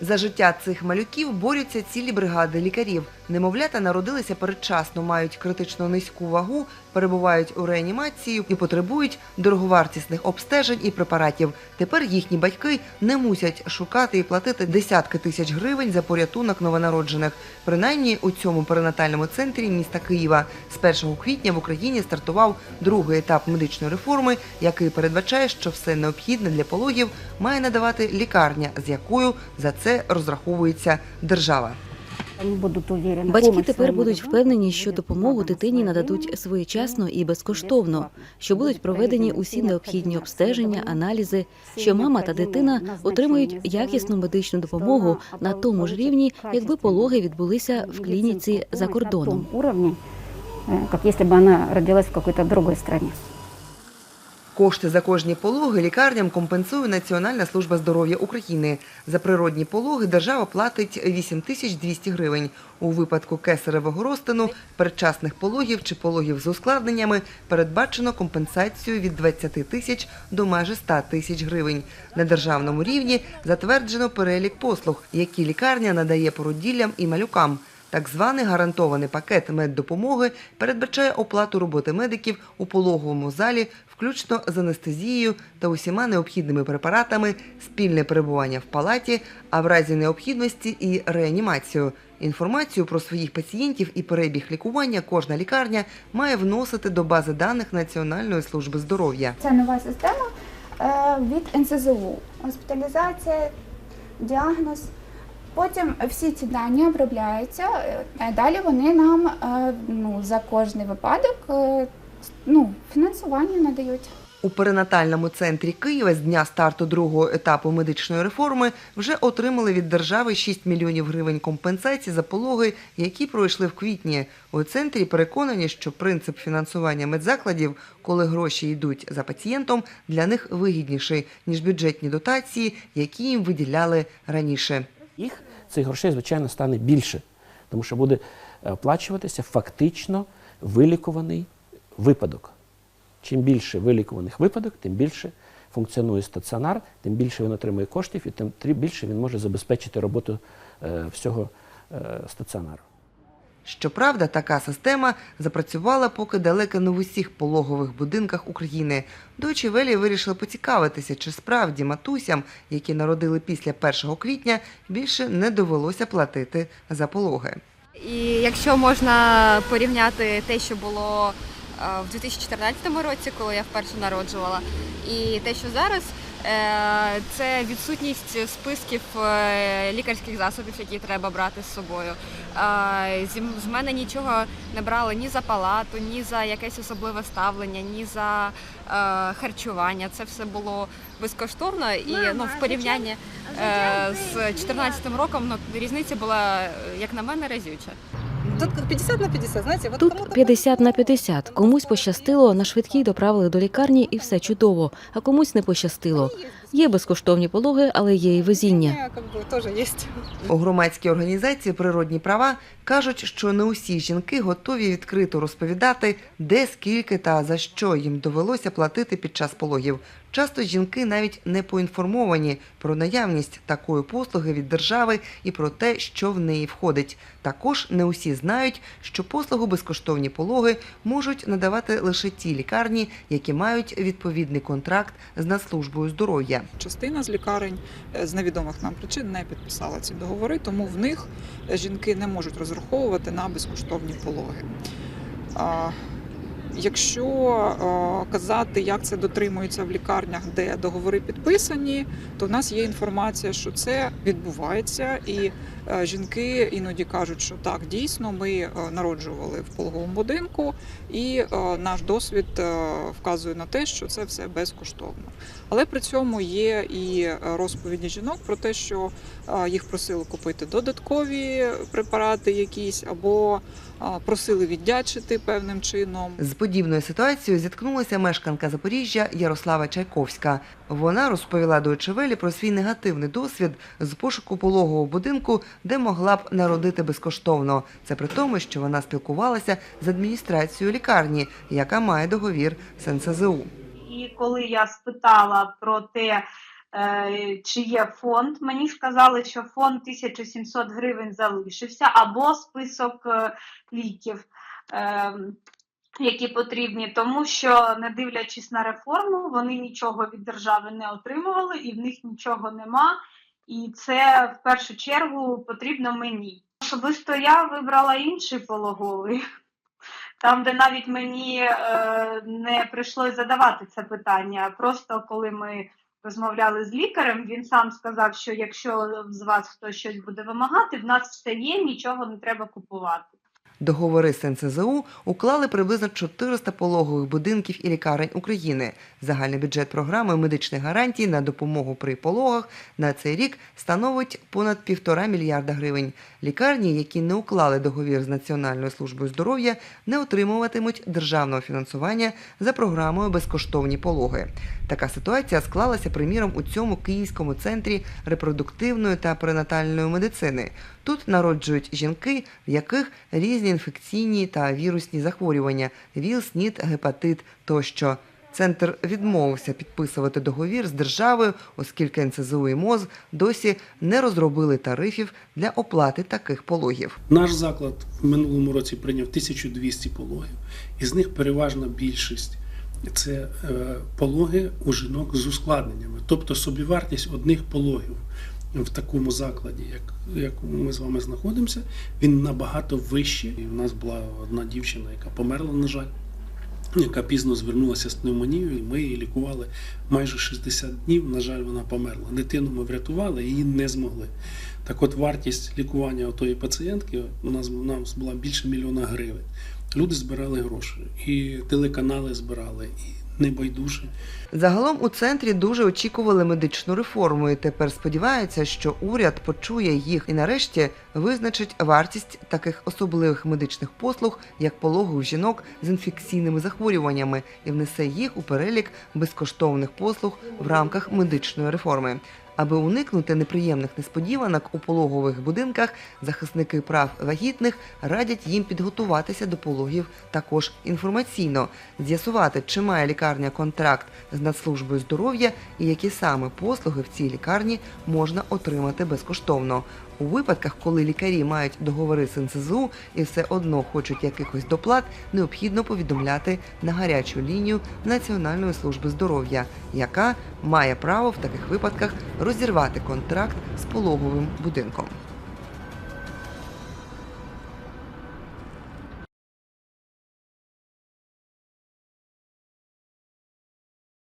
За життя цих малюків борються цілі бригади лікарів. Немовлята народилися передчасно, мають критично низьку вагу, перебувають у реанімації і потребують дороговартісних обстежень і препаратів. Тепер їхні батьки не мусять шукати і платити десятки тисяч гривень за порятунок новонароджених. Принаймні у цьому перинатальному центрі міста Києва з 1 квітня в Україні стартував другий етап медичної реформи, який передбачає, що все необхідне для пологів має надавати лікарня, з якою за це розраховується держава. Батьки тепер будуть впевнені, що допомогу дитині нададуть своєчасно і безкоштовно, що будуть проведені усі необхідні обстеження, аналізи, що мама та дитина отримають якісну медичну допомогу на тому ж рівні, якби пологи відбулися в клініці за кордоном. уровне, э, как если бы родилась в какой-то другой стране. Кошти за кожні пологи лікарням компенсує Національна служба здоров'я України. За природні пологи держава платить 8200 гривень. У випадку кесаревого розтину, передчасних пологів чи пологів з ускладненнями передбачено компенсацію від 20 тисяч до майже 100 тисяч гривень. На державному рівні затверджено перелік послуг, які лікарня надає породіллям і малюкам. Так званий гарантований пакет меддопомоги передбачає оплату роботи медиків у пологовому залі, включно з анестезією та усіма необхідними препаратами, спільне перебування в палаті, а в разі необхідності і реанімацію. Інформацію про своїх пацієнтів і перебіг лікування кожна лікарня має вносити до бази даних Національної служби здоров'я. Це нова система е, від НСЗУ. Госпіталізація, діагноз. Потім всі ці дані обробляються. е, Далі вони нам е, ну, за кожний випадок ну, фінансування надають. У перинатальному центрі Києва з дня старту другого етапу медичної реформи вже отримали від держави 6 мільйонів гривень компенсації за пологи, які пройшли в квітні. У центрі переконані, що принцип фінансування медзакладів, коли гроші йдуть за пацієнтом, для них вигідніший ніж бюджетні дотації, які їм виділяли раніше. Їх цих грошей, звичайно, стане більше, тому що буде е, оплачуватися фактично вилікуваний випадок. Чим більше вилікуваних випадок, тим більше функціонує стаціонар, тим більше він отримує коштів і тим більше він може забезпечити роботу е, всього е, стаціонару. Щоправда, така система запрацювала поки далеко не в усіх пологових будинках України. Дойчі Велі вирішили поцікавитися, чи справді матусям, які народили після 1 квітня, більше не довелося платити за пологи. І якщо можна порівняти те, що було в 2014 році, коли я вперше народжувала, і те, що зараз, е, це відсутність списків е, лікарських засобів, які треба брати з собою. Е, З мене нічого не брали ні за палату, ні за якесь особливе ставлення, ні за е, харчування. Це все було безкоштовно і ну, в порівнянні е, з 2014 роком ну, різниця була, е, як на мене, разюча. Тут 50 на 50, знаєте, вот Тут 50 на 50. Комусь пощастило, на швидкій доправили до лікарні і все чудово, а комусь не пощастило. Є безкоштовні пологи, але є і везіння. У громадській організації Природні права кажуть, що не усі жінки готові відкрито розповідати, де, скільки та за що їм довелося платити під час пологів. Часто жінки навіть не поінформовані про наявність такої послуги від держави і про те, що в неї входить. Також не усі знають, що послугу безкоштовні пологи можуть надавати лише ті лікарні, які мають відповідний контракт з Нацслужбою здоров'я. Частина з лікарень е, з невідомих нам причин не підписала ці договори, тому в них е, жінки не можуть розраховувати на безкоштовні пологи. Якщо е, казати, як це дотримується в лікарнях, де договори підписані, то в нас є інформація, що це відбувається, і е, жінки іноді кажуть, що так, дійсно, ми е, народжували в пологовому будинку, і наш досвід вказує на те, що це все безкоштовно. Але при цьому є і розповіді жінок про те, що їх просили купити додаткові препарати якісь або просили віддячити певним чином. Подібною ситуацією зіткнулася мешканка Запоріжжя Ярослава Чайковська. Вона розповіла до Очевелі про свій негативний досвід з пошуку пологового будинку, де могла б народити безкоштовно. Це при тому, що вона спілкувалася з адміністрацією лікарні, яка має договір з НСЗУ. І коли я спитала про те, е, чи є фонд. Мені сказали, що фонд 1700 гривень залишився, або список е, ліків. Які потрібні, тому що, не дивлячись на реформу, вони нічого від держави не отримували, і в них нічого нема. І це в першу чергу потрібно мені. Особисто я вибрала інший пологовий, там, де навіть мені е, не прийшлось задавати це питання. Просто коли ми розмовляли з лікарем, він сам сказав, що якщо з вас хтось щось буде вимагати, в нас все є, нічого не треба купувати. Договори з НСЗУ уклали приблизно 400 пологових будинків і лікарень України. Загальний бюджет програми медичних гарантій на допомогу при пологах на цей рік становить понад півтора мільярда гривень. Лікарні, які не уклали договір з Національною службою здоров'я, не отримуватимуть державного фінансування за програмою безкоштовні пологи. Така ситуація склалася, приміром, у цьому київському центрі репродуктивної та пренатальної медицини. Тут народжують жінки, в яких різні інфекційні та вірусні захворювання, ВІЛ, СНІД, гепатит тощо. Центр відмовився підписувати договір з державою, оскільки НСЗУ і МОЗ досі не розробили тарифів для оплати таких пологів. Наш заклад в минулому році прийняв 1200 пологів, із них переважна більшість це е, пологи у жінок з ускладненнями, тобто собівартість одних пологів в такому закладі, як, як ми з вами знаходимося, він набагато вищий. І у нас була одна дівчина, яка померла, на жаль. Яка пізно звернулася з пневмонією, і ми її лікували майже 60 днів. На жаль, вона померла. Дитину ми врятували, її не змогли. Так от вартість лікування отої пацієнтки у нас, у нас була більше мільйона гривень. Люди збирали гроші, і телеканали збирали, і небайдужі. Загалом у центрі дуже очікували медичну реформу, і тепер сподіваються, що уряд почує їх і нарешті визначить вартість таких особливих медичних послуг, як пологу жінок з інфекційними захворюваннями, і внесе їх у перелік безкоштовних послуг в рамках медичної реформи. Аби уникнути неприємних несподіванок у пологових будинках, захисники прав вагітних радять їм підготуватися до пологів також інформаційно, з'ясувати, чи має лікарня контракт з Нацслужбою здоров'я і які саме послуги в цій лікарні можна отримати безкоштовно. У випадках, коли лікарі мають договори з НСЗУ і все одно хочуть якихось доплат, необхідно повідомляти на гарячу лінію Національної служби здоров'я, яка має право в таких випадках розірвати контракт з пологовим будинком.